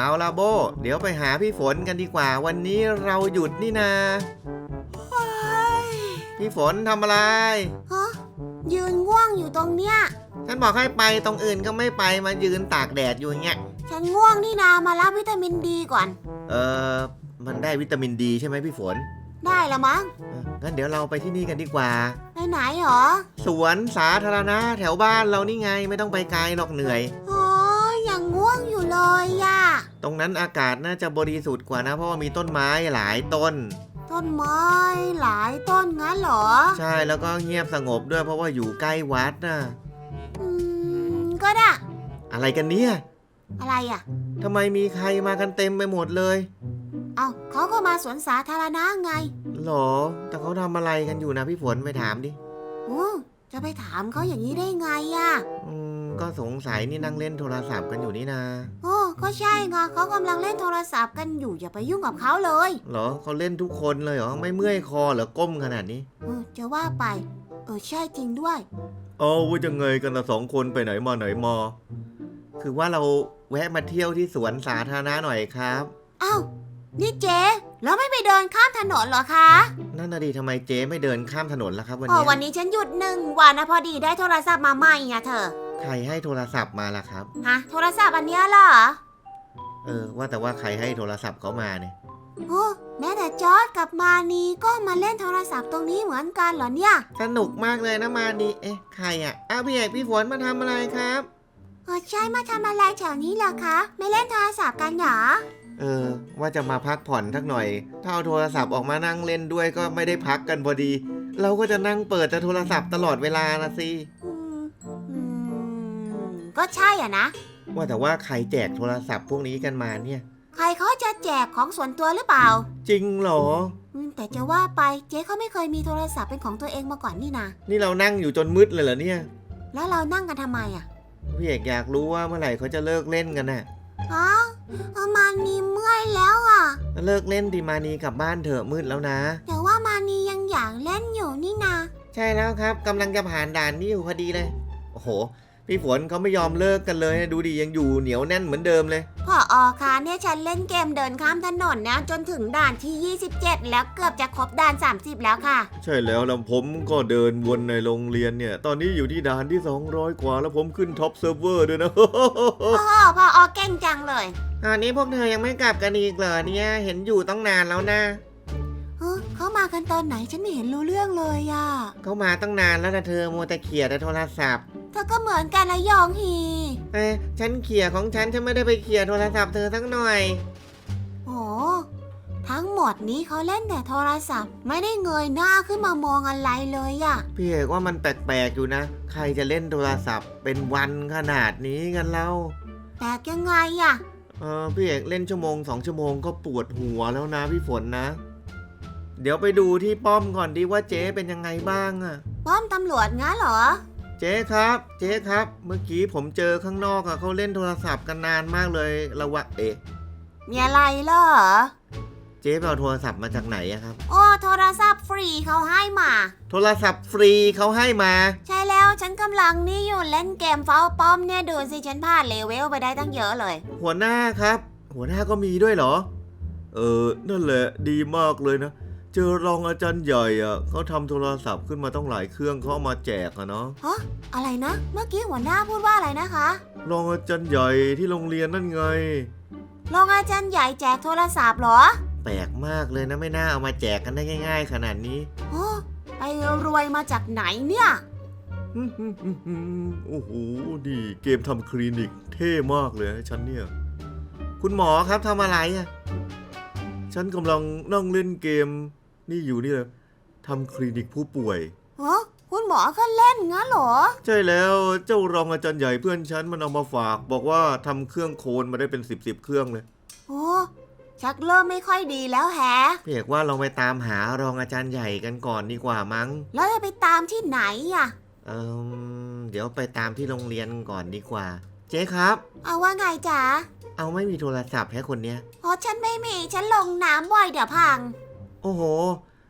เอาละโบ เดี๋ยวไปหาพี่ฝนกันดีกว่า วันนี้เราหยุดนี่นาเฮ้ยพี่ฝนทำอะไร ฮะยืนง่วงอยู่ตรงเนี้ย ฉันบอกให้ไปตรงอื่นก็ไม่ไปมายืนตากแดดอยู่อย่างเงี้ย ฉันง่วงนี่นามารับวิตามินดีก่อน เออมันได้วิตามินดีใช่ไหมพี่ฝนได้ละมั้งเอองั้นเดี๋ยวเราไปที่นี่กันดีกว่า ไปไหนหรอสวนสาธารณะแถวบ้านเรานี่ไงไม่ต้องไปไกลหรอกเหนื่อย โอ้ยยังง่วงอยู่ เลยย่ะตรงนั้นอากาศน่าจะบริสุทธิ์กว่านะ เพราะว่ามีต้นไม้หลายต้น ต้นไม้หลายต้นงั้นเหรอ ใช่แล้วก็เงียบสงบด้วยเพราะว่าอยู่ใกล้วัดนะอืมก็ได้ อะไรกันเนี่ยอะไรอะทำไมมีใครมากันเต็มไปหมดเลยเอาเขาก็มาสวนสาธารณะไงหรอ แต่เขาทำอะไรกันอยู่นะพี่ฝนไปถามดิโอ้จะไปถามเขาอย่างนี้ได้ไงอะอืม ก็สงสัยนี่นั่งเล่นโทรศัพท์กันอยู่นี่นาโอ้ก็ใช่ไงเขากำลังเล่นโทรศัพท์กันอยู่อย่าไปยุ่งกับเขาเลยเหรอเขาเล่นทุกคนเลยเหรอไม่เมื่อยคอเหรอก้มขนาดนี้ เออจะว่าไป เออใช่จริงด้วย เอาว่าจะไงกันละสองคนไปไหนมาไหนมาคือว่าเราแวะมาเที่ยวที่สวนสาธารณะหน่อยครับ อ้าวนี่เจ๊แล้วไม่ไปเดินข้ามถนนเหรอคะ นั่นน่ะดีทำไมเจ๊ไม่เดินข้ามถนนล่ะครับวันอ๋อนี้วันนี้ฉันหยุดหนึ่งวันนะพอดีได้โทรศัพท์มาใหม่อะเธอ ใครให้โทรศัพท์มาล่ะครับ ฮะโทรศัพท์อันเนี้ยเหรอเออ ว่าแต่ว่าใครให้โทรศัพท์เขามาเนี่ย โอ้แม้แต่จอร์ดกับมานีก็มาเล่นโทรศัพท์ตรงนี้เหมือนกันเหรอเนี่ยสนุกมากเลยนะมาดีเอ๊ะ ใครอะ อ้าวพี่เอกพี่ฝนมาทำอะไรครับเออใช่มาทำอะไรแถวนี้เหรอคะ ไม่เล่นโทรศัพท์กันเหรอ เออ ว่าจะมาพักผ่อนสักหน่อย ถ้าเอาโทรศัพท์ออกมานั่งเล่นด้วยก็ไม่ได้พักกันพอดี เราก็จะนั่งเปิดแต่โทรศัพท์ตลอดเวลานะสิอืมอืม ก็ใช่อะนะ ว่าแต่ว่าใครแจกโทรศัพท์พวกนี้กันมาเนี่ย ใครเขาจะแจกของส่วนตัวหรือเปล่า จริงเหรออืมแต่จะว่าไปเจ๊เขาไม่เคยมีโทรศัพท์เป็นของตัวเองมาก่อนนี่นะ นี่เรานั่งอยู่จนมืดเลยเหรอเนี่ยแล้วเรานั่งกันทำไมอะพี่เอกอยากรู้ว่าเมื่อไหร่เขาจะเลิกเล่นกันน่ะอ๋อเอามานีเมื่อยแล้วอะ เลิกเล่นดีมานีกลับบ้านเถอะมืดแล้วนะ แต่ว่ามานียังอยากเล่นอยู่นี่นะ ใช่แล้วครับกำลังจะผ่านด่านนี้อยู่พอดีเลย โอ้โห พี่ฝนเขาไม่ยอมเลิกกันเลยดูดิยังอยู่เหนียวแน่นเหมือนเดิมเลยพ่อออค่ะเนี่ยฉันเล่นเกมเดินข้ามถนนนะ จนถึงด่านที่ 27 แล้วเกือบจะครบด่าน 30 แล้วค่ะ ใช่แล้วแล้วผมก็เดินวนในโรงเรียนเนี่ย ตอนนี้อยู่ที่ด่านที่ 200 กว่าแล้วผมขึ้นท็อปเซิร์ฟเวอร์ด้วยนะโอ้โหพ่อออเก่งจังเลยอันนี้พวกเธอยังไม่กลับกันอีกเหรอเนี่ยเห็นอยู่ต้องนานแล้วนะ เฮ้ยเขามากันตอนไหนฉันไม่เห็นรู้เรื่องเลยอะเขามาตั้งนานแล้วนะเธอมัวแต่เขี่ยแต่โทรศัพท์ เธอก็เหมือนกันละยองฮี เอ้ยฉันเขี่ยของฉันฉันไม่ได้ไปเขี่ยโทรศัพท์เธอสักหน่อย โอ้ทั้งหมดนี้เขาเล่นแต่โทรศัพท์ ไม่ได้เงยหน้าขึ้นมามองอะไรเลยอะพี่เอกว่ามันแปลกๆอยู่นะ ใครจะเล่นโทรศัพท์เป็นวันขนาดนี้กันเล่าแปลกยังไงอะเออพี่เอกเล่นชั่วโมงสองชั่วโมงก็ปวดหัวแล้วนะพี่ฝนนะ เดี๋ยวไปดูที่ป้อมก่อนดีว่าเจ๊เป็นยังไงบ้างอะป้อมตำรวจงั้นเหรอ เจ๊ครับ เจ๊ครับ เมื่อกี้ผมเจอข้างนอกอะเขาเล่นโทรศัพท์กันนานมากเลยระวะเอ๊ะมีอะไรเหรอ เจ๊ไปเอาโทรศัพท์มาจากไหนอะครับ โอ้โทรศัพท์ฟรีเขาให้มา โทรศัพท์ฟรีเขาให้มา ใช่แล้วฉันกำลังนี่อยู่เล่นเกมเฝ้าป้อมเนี่ยดูสิฉันผ่านเลเวลไปได้ตั้งเยอะเลย หัวหน้าครับ หัวหน้าก็มีด้วยเหรอ เออนั่นแหละดีมากเลยนะ เจอรองอาจารย์ใหญ่อะเขาทำโทรศัพท์ขึ้นมาต้องหลายเครื่องเขาเอามาแจกอะเนาะฮะอะไรนะ เมื่อกี้หัวหน้าพูดว่าอะไรนะคะ รองอาจารย์ใหญ่ที่โรงเรียนนั่นไง รองอาจารย์ใหญ่แจกโทรศัพท์เหรอ แปลกมากเลยนะไม่น่าเอามาแจกกันได้ง่าย ๆ ขนาดนี้โอ้ไปรวยมาจากไหนเนี่ยโอ้โหดีเกมทำคลินิกเท่มากเลยนะฉันเนี่ย คุณหมอครับทำอะไรอะฉันกำลังนั่งเล่นเกม นี่อยู่นี่เลยทำคลินิกผู้ป่วย ฮะคุณหมอก็เล่นงั้นเหรอ ใช่แล้วเจ้ารองอาจารย์ใหญ่เพื่อนฉันมันเอามาฝาก บอกว่าทำเครื่องโคนมาได้เป็นสิบสิบเครื่องเลยโอ้ชักเริ่มไม่ค่อยดีแล้วแฮะ พี่เอกว่าเราไปตามหารองอาจารย์ใหญ่กันก่อนดีกว่ามั้ง แล้วจะไปตามที่ไหนอะ เออเดี๋ยวไปตามที่โรงเรียนก่อนดีกว่า เจ๊ครับ เอาว่าไงจ๊ะเอาไม่มีโทรศัพท์ให้คนเนี้ยเพราะฉันไม่มีฉันลงน้ำบ่อยเดี๋ยวพัง โอ้โห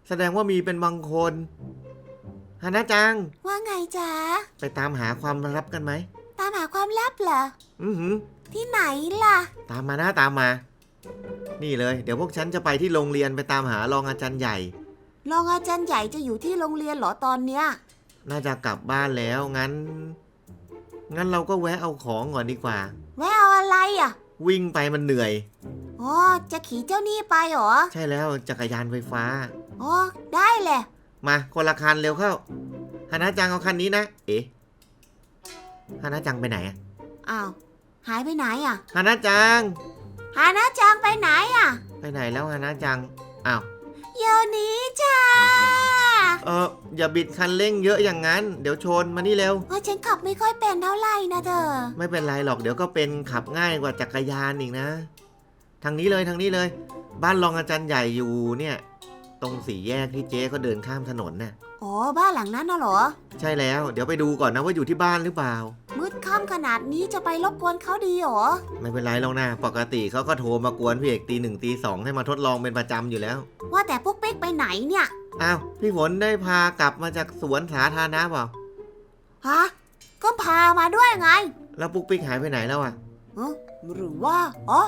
แสดงว่ามีเป็นบางคนฮานะจัง ว่าไงจ๊ะ ไปตามหาความลับกันไหม ตามหาความลับเหรอ อือหือ ที่ไหนล่ะ ตามมานะตามมา นี่เลย เดี๋ยวพวกฉันจะไปที่โรงเรียนไปตามหารองอาจารย์ใหญ่ รองอาจารย์ใหญ่จะอยู่ที่โรงเรียนเหรอตอนเนี้ย น่าจะกลับบ้านแล้วงั้น งั้นเราก็แวะเอาของก่อนดีกว่า แวะเอาอะไรอะ วิ่งไปมันเหนื่อย อ๋อจะขี่เจ้านี่ไปเหรอใช่แล้วจักรยานไฟฟ้า อ๋อได้เลยมาคนละคันเร็วเข้าฮานาจังเอาคันนี้นะ เอ๊ะฮานาจังไปไหนอะอ้าวหายไปไหนอะฮานาจังหานะจังไปไหนอะไปไหนแล้วฮานาจังอ้าวเดี๋ยวนี้จ้าเอออย่าบิดคันเร่งเยอะอย่างนั้น เดี๋ยวชนมานี่เร็วว่าฉันขับไม่ค่อยเป็นเท่าไหร่นะเธอ ไม่เป็นไรหรอกเดี๋ยวก็เป็นขับง่ายกว่าจักรยานอีกนะ ทางนี้เลยทางนี้เลย บ้านรองอาจารย์ใหญ่อยู่เนี่ย ตรงสี่แยกที่เจ๊เขาเดินข้ามถนนน่ะ อ๋อ บ้านหลังนั้นน่ะเหรอ ใช่แล้ว เดี๋ยวไปดูก่อนนะว่าอยู่ที่บ้านหรือเปล่า มืดค่ำขนาดนี้จะไปรบกวนเขาดีเหรอ ไม่เป็นไรหรอกนะ ปกติเขาก็โทรมากวนพี่เอกตีหนึ่งตีสองให้มาทดลองเป็นประจำอยู่แล้ว ว่าแต่ปุ๊กปิ๊กไปไหนเนี่ย อ้าว พี่ฝนได้พากลับมาจากสวนสาธารณะเปล่า ฮะ ก็พามาด้วยไง แล้วปุ๊กปิ๊กหายไปไหนแล้วอะเอ้อหรือว่า อ๋อ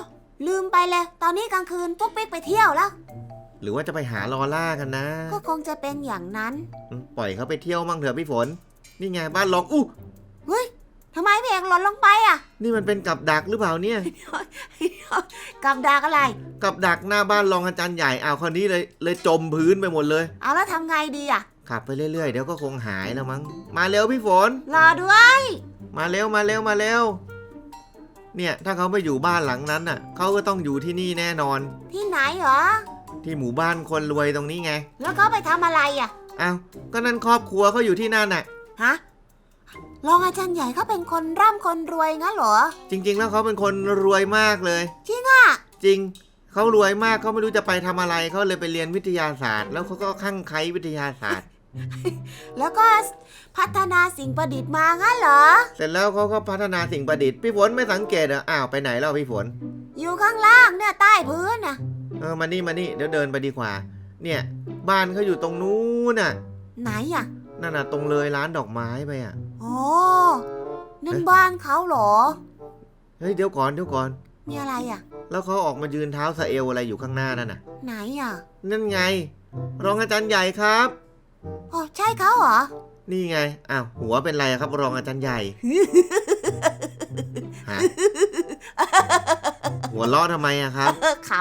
ลืมไปเลย ตอนนี้กลางคืนปุ๊กปิ๊กไปเที่ยวแล้ว หรือว่าจะไปหาลอล่ากันนะ ก็คงจะเป็นอย่างนั้นอืมปล่อยเขาไปเที่ยวมั่งเถอะพี่ฝน นี่ไงบ้านล็อกอู้เฮ้ยทำไมพี่เอกหล่นลงไปอะ นี่มันเป็นกับดักหรือเปล่าเนี่ย กับดักอะไร กับดักหน้าบ้านรองอาจารย์ใหญ่อ้าวคนนี้เลยเลยจมพื้นไปหมดเลย เอาแล้วทำไงดีอะ ขับไปเรื่อยๆเดี๋ยวก็คงหายแล้วมั้ง มาเร็วพี่ฝน รอด้วย มาเร็วมาเร็วมาเร็ว เนี่ยถ้าเขาไปอยู่บ้านหลังนั้นน่ะเขาก็ต้องอยู่ที่นี่แน่นอน ที่ไหนเหรอ ที่หมู่บ้านคนรวยตรงนี้ไงแล้วเขาไปทำอะไรอะ อ้าวก็นั่นครอบครัวเขาอยู่ที่นั่นน่ะ ฮะ รองอาจารย์ใหญ่เขาเป็นคนร่ำคนรวยงั้นเหรอ จริง ๆ แล้วเขาเป็นคนรวยมากเลย จริงอะ จริงเขารวยมากเขาไม่รู้จะไปทำอะไรเขาเลยไปเรียนวิทยาศาสตร์ แล้วเขาก็ข้างไคล้วิทยาศาสตร์ แล้วก็พัฒนาสิ่งประดิษฐ์มางั้นเหรอ เสร็จแล้วเขาก็พัฒนาสิ่งประดิษฐ์พี่ฝนไม่สังเกตเหรออ้าวไปไหนแล้วพี่ฝน อยู่ข้างล่างเนี่ยใต้พื้นน่ะ เออมานี่มานี่เดี๋ยวเดินไปดีกว่า เนี่ย บ้านเขาอยู่ตรงนู้นน่ะ ไหนอะนั่นน่ะตรงเลยร้านดอกไม้ไปอะโอ้นั่นบ้านเขาเหรอ เฮ้ยเดี๋ยวก่อนเดี๋ยวก่อน มีอะไรอะ แล้วเขาออกมายืนเท้าสะเอวอะไรอยู่ข้างหน้านั่นน่ะ ไหนอะ นั่นไง รองอาจารย์ใหญ่ครับ อ๋อใช่เขาเหรอ นี่ไง อ้าว หัวเป็นไรอะครับรองอาจารย์ใหญ่ฮะหัวเราะทำไมอะครับเออข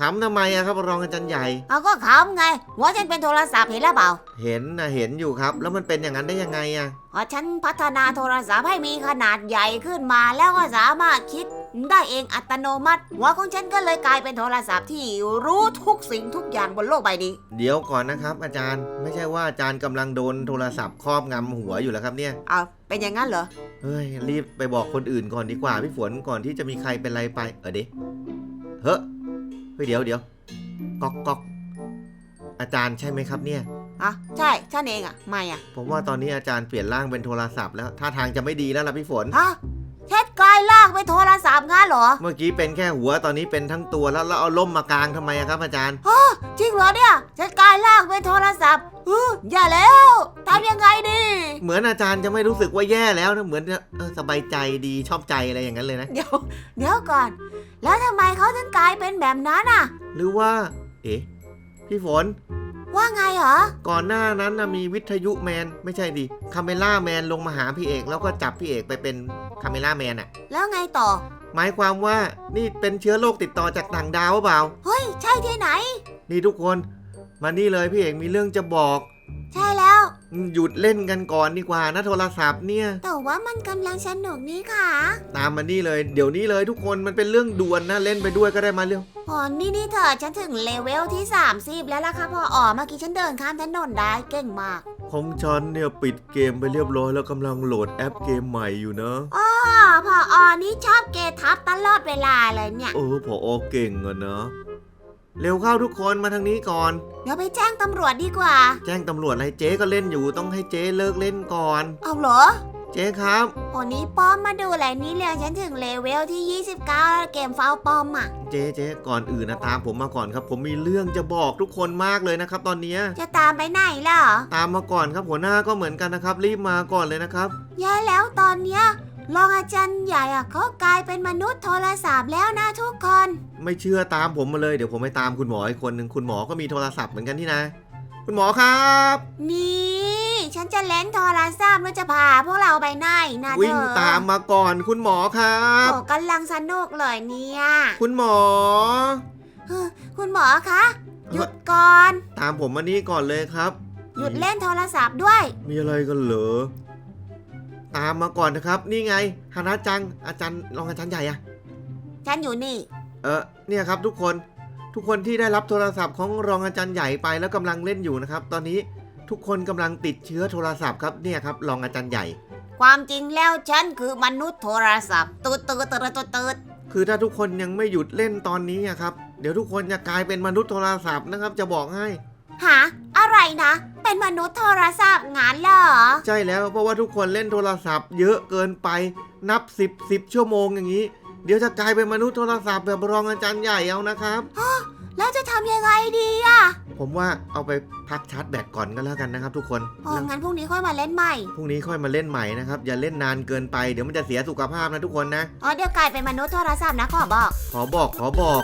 ขำทำไมอะครับรองอาจารย์ใหญ่ำเอาก็ขำไงหัวฉันเป็นโทรศัพท์เห็นแล้วเปล่าเห็นนะเห็นอยู่ครับ แล้วมันเป็นอย่างนั้นได้ยังไงอะพอฉันพัฒนาโทรศัพท์ให้มีขนาดใหญ่ขึ้นมาแล้วก็สามารถคิด ได้เองอัตโนมัติ หัวของฉันก็เลยกลายเป็นโทรศัพท์ที่รู้ทุกสิ่งทุกอย่างบนโลกใบนี้ เดี๋ยวก่อนนะครับ อาจารย์ไม่ใช่ว่าอาจารย์กำลังโดนโทรศัพท์ครอบงำหัวอยู่แล้วครับเนี่ยเอาเป็นอย่างนั้นเหรอ เฮ้ยรีบไปบอกคนอื่นก่อนดีกว่าพี่ฝนก่อนที่จะมีใครเป็นไรไป เออเดเฮ้ยเฮ้ยเดี๋ยวเดี๋ยวก๊อกก๊อกอาจารย์ใช่ไหมครับเนี่ย อะ ใช่ฉันเองอะ ไม่อะผมว่าตอนนี้อาจารย์เปลี่ยนร่างเป็นโทรศัพท์แล้วท่าทางจะไม่ดีแล้วล่ะพี่ฝน ฮะ ฉันกลายล่างเป็นโทรศัพท์งั้นเหรอเมื่อกี้เป็นแค่หัวตอนนี้เป็นทั้งตัวแล้วแล้วเอาล่มมากลางทำไมอะครับอาจารย์จริงเหรอเนี่ยฉันกลายล่างเป็นโทรศัพท์เอออย่าแล้วทำยังไงดี เหมือนอาจารย์จะไม่รู้สึกว่าแย่แล้วนะเหมือนจะเออสบายใจดีชอบใจอะไรอย่างนั้นเลยนะ เดี๋ยวเดี๋ยวก่อน แล้วทำไมเขาถึงกลายเป็นแบบนั้นอะ หรือว่า เอ๊ะพี่ฝน ว่าไงเหรอ ก่อนหน้านั้นนะมีวิทยุแมน ไม่ใช่ดิคาเมล่าแมนลงมาหาพี่เอกแล้วก็จับพี่เอกไปเป็นคาเมล่าแมนอะแล้วไงต่อ หมายความว่านี่เป็นเชื้อโรคติดต่อจากต่างดาวหรือเปล่า เฮ้ย ใช่ที่ไหน นี่ทุกคน มานี่เลยพี่เอกมีเรื่องจะบอก ใช่แล้ว หยุดเล่นกันก่อนดีกว่านะโทรศัพท์เนี่ย แต่ว่ามันกำลังสนุกนี่ค่ะตามมานี่เลย เดี๋ยวนี้เลยทุกคนมันเป็นเรื่องด่วนนะเล่นไปด้วยก็ได้มาเร็วอ๋อนี่นี่เธอฉันถึงเลเวลที่ 30 แล้วล่ะค่ะพออ๋อเมื่อกี้ฉันเดินข้ามถนนได้เก่งมากของฉันเนี่ยปิดเกมไปเรียบร้อยแล้วกำลังโหลดแอปเกมใหม่อยู่นะ อ๋อพออ๋อนี่ชอบเกทับตลอดเวลาเลยเนี่ย เออพออเก่งอะนะ เร็วเข้าทุกคนมาทางนี้ก่อน เดี๋ยวไปแจ้งตำรวจดีกว่า แจ้งตำรวจอะไรเจ๊ก็เล่นอยู่ต้องให้เจ๊เลิกเล่นก่อน เอาเหรอ เจ๊ครับ โอ้นี้ป้อมมาดูแลนี่เร็วฉันถึงเลเวลที่ 29แล้วเกมเฝ้าป้อมอะ เจ๊เจ๊ก่อนอื่นนะตามผมมาก่อนครับ ผมมีเรื่องจะบอกทุกคนมากเลยนะครับ ตอนเนี้ยจะตามไปไหนล่ะตามมาก่อนครับหัวหน้าก็เหมือนกันนะครับ รีบมาก่อนเลยนะครับ แย่แล้วตอนเนี้ย รองอาจารย์ใหญ่อะเขากลายเป็นมนุษย์โทรศัพท์แล้วนะทุกคน ไม่เชื่อตามผมมาเลยเดี๋ยวผมไปตามคุณหมออีกคนหนึ่งคุณหมอก็มีโทรศัพท์เหมือนกันที่นะ คุณหมอครับนี่ ฉันจะเล่นโทรศัพท์แล้วจะพาพวกเราไปไหนนะเธอวิ่งตามมาก่อนคุณหมอครับ โอ้กำลังสนุกเลยเนี่ยคุณหมอเฮ้อคุณหมอคะหยุดก่อน ตามผมมานี่ก่อนเลยครับ หยุดเล่นโทรศัพท์ด้วย มีอะไรกันเหรอ ตามมาก่อนนะครับ นี่ไงฮานาจัง อาจารย์รองอาจารย์ใหญ่อะฉันอยู่นี่ เออเนี่ยครับทุกคนทุกคนที่ได้รับโทรศัพท์ของรองอาจารย์ใหญ่ไปแล้วกำลังเล่นอยู่นะครับ ตอนนี้ทุกคนกำลังติดเชื้อโทรศัพท์ครับเนี่ยครับรองอาจารย์ใหญ่ ความจริงแล้วฉันคือมนุษย์โทรศัพท์ตืดตืดตืดตืดตืดคือถ้าทุกคนยังไม่หยุดเล่นตอนนี้อะครับ เดี๋ยวทุกคนจะกลายเป็นมนุษย์โทรศัพท์นะครับ จะบอกให้ หา อะไรนะ เป็นมนุษย์โทรศัพท์งานเหรอ ใช่แล้วเพราะว่าทุกคนเล่นโทรศัพท์เยอะเกินไปนับ 10 10ชั่วโมงอย่างนี้ เดี๋ยวจะกลายเป็นมนุษย์โทรศัพท์แบบรองอาจารย์ใหญ่เอานะครับ แล้วจะทำยังไงดีอะผมว่าเอาไปพักชาร์จแบตก่อนก็แล้วกันนะครับ ทุกคนอ๋อแล้วงั้นพรุ่งนี้ค่อยมาเล่นใหม่พรุ่งนี้ค่อยมาเล่นใหม่นะครับอย่าเล่นนานเกินไปเดี๋ยวมันจะเสียสุขภาพนะทุกคนนะ อ๋อเดี๋ยวกลายเป็นมนุษย์โทรศัพท์นะขอบอก ขอบอกขอบอก